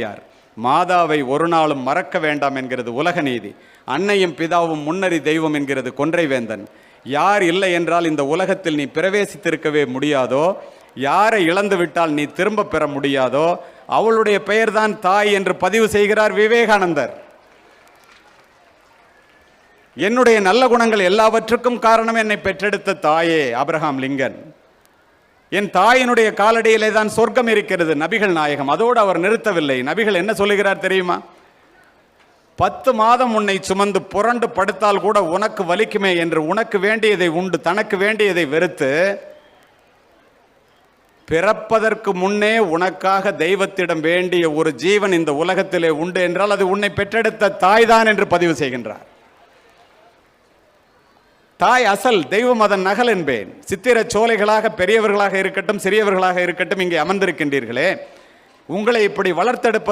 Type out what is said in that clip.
யார் மாதாவை ஒரு நாளும் மறக்க வேண்டாம் என்கிறது உலக நீதி. அன்னையும் பிதாவும் முன்னறி தெய்வம் என்கிறது கொன்றைவேந்தன் யார் இல்லை என்றால் இந்த உலகத்தில் நீ பிரவேசித்திருக்கவே முடியாதோ யாரை இழந்து விட்டால் நீ திரும்ப பெற முடியாதோ அவளுடைய பெயர்தான் தாய் என்று பதிவு செய்கிறார் விவேகானந்தர். என்னுடைய நல்ல குணங்கள் எல்லாவற்றுக்கும் காரணம் என்னை பெற்றெடுத்த தாயே அப்ரஹாம் லிங்கன். என் தாயினுடைய காலடியிலே தான் சொர்க்கம் இருக்கிறது. நபிகள் நாயகம் அதோடு அவர் நிறுத்தவில்லை. நபிகள் என்ன சொல்லுகிறார் தெரியுமா? பத்து மாதம் உன்னை சுமந்து புரண்டு படுத்தால் கூட உனக்கு வலிக்குமே என்று உனக்கு வேண்டியதை உண்டு தனக்கு வேண்டியதை வெறுத்து பிறப்பதற்கு முன்னே உனக்காக தெய்வத்திடம் வேண்டிய ஒரு ஜீவன் இந்த உலகத்திலே உண்டு என்றால் அது உன்னை பெற்றெடுத்த தாய்தான் என்று பதிவு செய்கின்றார். தாய் அசல் தெய்வம் அதன் நகல் என்பேன். சித்திர சோலைகளாக பெரியவர்களாக இருக்கட்டும் சிறியவர்களாக இருக்கட்டும் இங்கே அமர்ந்திருக்கின்றீர்களே. உங்களை இப்படி வளர்த்தெடுப்பது